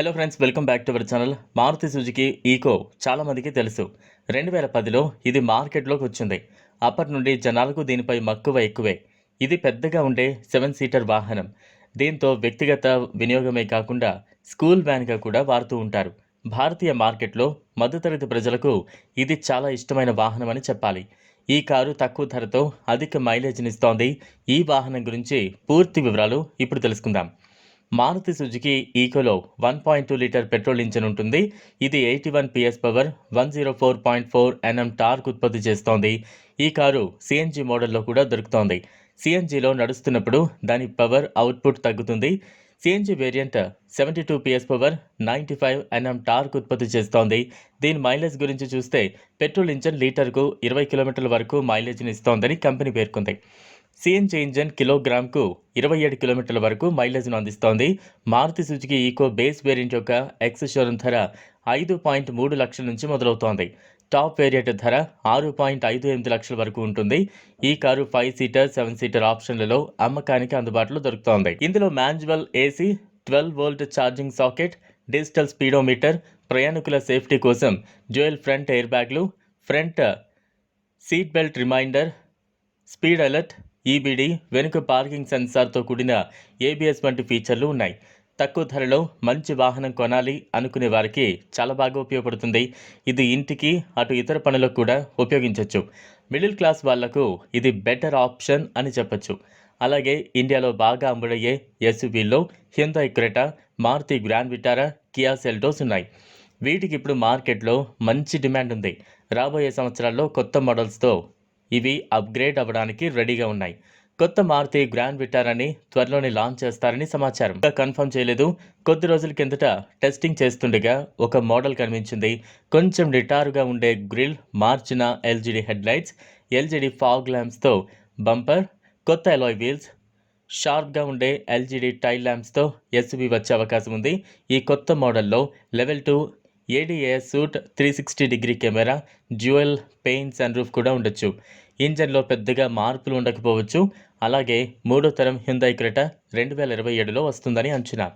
Hello friends welcome back to our channel Maruti Suzuki Eeco చాలామందికి తెలుసు. రెండు వేల పదిలో ఇది మార్కెట్లోకి వచ్చింది. అప్పటి నుండి జనాలకు దీనిపై మక్కువ ఎక్కువే. ఇది పెద్దగా ఉండే సెవెన్ సీటర్ వాహనం. దీంతో వ్యక్తిగత వినియోగమే కాకుండా స్కూల్ వ్యాన్గా కూడా వాడుతూ ఉంటారు. భారతీయ మార్కెట్లో మధ్యతరగతి ప్రజలకు ఇది చాలా ఇష్టమైన వాహనం అని చెప్పాలి. ఈ కారు తక్కువ ధరతో అధిక మైలేజ్నిస్తోంది ఈ వాహనం గురించి పూర్తి వివరాలు ఇప్పుడు తెలుసుకుందాం. Maruti Suzuki ఈకోలో one point two litre petrol engine ఉంటుంది. ఇది eighty one PS power one zero four point four Nm torque ఉత్పత్తి చేస్తోంది. ఈ కారు సిఎన్జి మోడల్లో కూడా దొరుకుతోంది. సిఎన్జిలో నడుస్తున్నప్పుడు దాని పవర్ అవుట్పుట్ తగ్గుతుంది. CNG variant seventy two PS power ninety five Nm torque ఉత్పత్తి చేస్తోంది. దీని మైలేజ్ గురించి చూస్తే పెట్రోల్ ఇంజన్ లీటర్కు ఇరవై కిలోమీటర్ల వరకు మైలేజ్ని ఇస్తోందని కంపెనీ పేర్కొంది. సిఎన్జి ఇంజన్ కిలోగ్రామ్కు ఇరవై ఏడు కిలోమీటర్ల వరకు మైలేజ్ను అందిస్తోంది. Maruti Suzuki Eeco base variant యొక్క ఎక్స్ షోరూమ్ ధర ఐదు పాయింట్ మూడు లక్షల నుంచి మొదలవుతోంది. టాప్ వేరియంట్ ధర ఆరు పాయింట్ ఐదు ఎనిమిది లక్షల వరకు ఉంటుంది. ఈ car five seater seven seater ఆప్షన్లలో అమ్మకానికి అందుబాటులో దొరుకుతోంది. ఇందులో manual AC twelve volt charging socket digital speedometer ప్రయాణికుల సేఫ్టీ కోసం జ్యువెల్ ఫ్రంట్ ఎయిర్ బ్యాగ్లు front seat belt reminder speed alert EBD వెనుక పార్కింగ్ సెన్సార్తో కూడిన ఏబిఎస్ వంటి ఫీచర్లు ఉన్నాయి. తక్కువ ధరలో మంచి వాహనం కొనాలి అనుకునే వారికి చాలా బాగా ఉపయోగపడుతుంది. ఇది ఇంటికి అటు ఇతర పనులకు కూడా ఉపయోగించవచ్చు మిడిల్ క్లాస్ వాళ్ళకు ఇది బెటర్ ఆప్షన్ అని చెప్పొచ్చు. అలాగే ఇండియాలో బాగా అమ్ముడయ్యే ఎస్యూవీల్లో Hyundai Creta Maruti grand Vitara Kia Seltos ఉన్నాయి. వీటికి ఇప్పుడు మార్కెట్లో మంచి డిమాండ్ ఉంది. రాబోయే సంవత్సరాల్లో కొత్త మోడల్స్తో ఇవి అప్గ్రేడ్ అవ్వడానికి రెడీగా ఉన్నాయి. కొత్త మారుతి గ్రాండ్ విటారాని త్వరలోనే లాంచ్ చేస్తారని సమాచారం. ఇంకా కన్ఫర్మ్ చేయలేదు. కొద్ది రోజుల కిందట టెస్టింగ్ చేస్తుండగా ఒక మోడల్ కనిపించింది. కొంచెం రిటారుగా ఉండే గ్రిల్ మార్చిన ఎల్జీడీ హెడ్లైట్స్ ఎల్జీడీ ఫాగ్ ల్యాంప్స్తో బంపర్ కొత్త ఎలాయ్ వీల్స్ షార్ప్గా ఉండే ఎల్జీడీ టైల్ ల్యాంప్స్తో ఎస్యూవీ వచ్చే అవకాశం ఉంది. ఈ కొత్త మోడల్లో level two ADAS suite three sixty degree camera dual panes and roof కూడా ఉండొచ్చు. ఇంజన్లో పెద్దగా మార్పులు ఉండకపోవచ్చు. అలాగే మూడో తరం హ్యుందాయ్ క్రెటా రెండు వేల ఇరవై ఏడులో వస్తుందని అంచనా.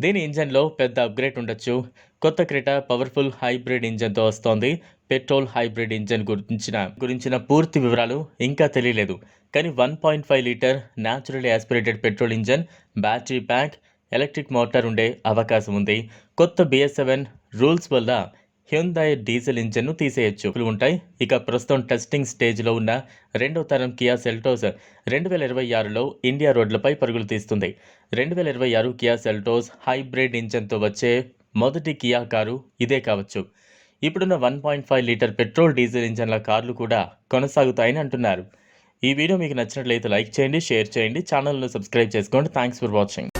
దీని ఇంజన్లో పెద్ద అప్గ్రేడ్ ఉండొచ్చు. కొత్త క్రెటా పవర్ఫుల్ హైబ్రిడ్ ఇంజన్తో వస్తోంది. పెట్రోల్ హైబ్రిడ్ ఇంజన్ గురించిన గురించిన పూర్తి వివరాలు ఇంకా తెలియలేదు. కానీ one point five litre naturally aspirated petrol engine battery pack electric motor ఉండే అవకాశం ఉంది. కొత్త బిఎస్ సెవెన్ రూల్స్ వల్ల హ్యుందాయ్ డీజిల్ ఇంజన్ను తీసేయచ్చు. ఉంటాయి. ఇక ప్రస్తుతం టెస్టింగ్ స్టేజ్లో ఉన్న రెండో తరం కియా సెల్టోస్ రెండు వేల ఇరవై ఆరులో ఇండియా రోడ్లపై పరుగులు తీస్తుంది. రెండు వేల ఇరవై ఆరు కియా సెల్టోస్ హైబ్రిడ్ ఇంజన్తో వచ్చే మొదటి కియా కారు ఇదే కావచ్చు. ఇప్పుడున్న one point five litre petrol diesel ఇంజన్ల కార్లు కూడా కొనసాగుతాయని అంటున్నారు. ఈ వీడియో మీకు నచ్చినట్లయితే లైక్ చేయండి షేర్ చేయండి ఛానల్ను సబ్స్క్రైబ్ చేసుకోండి. Thanks for watching.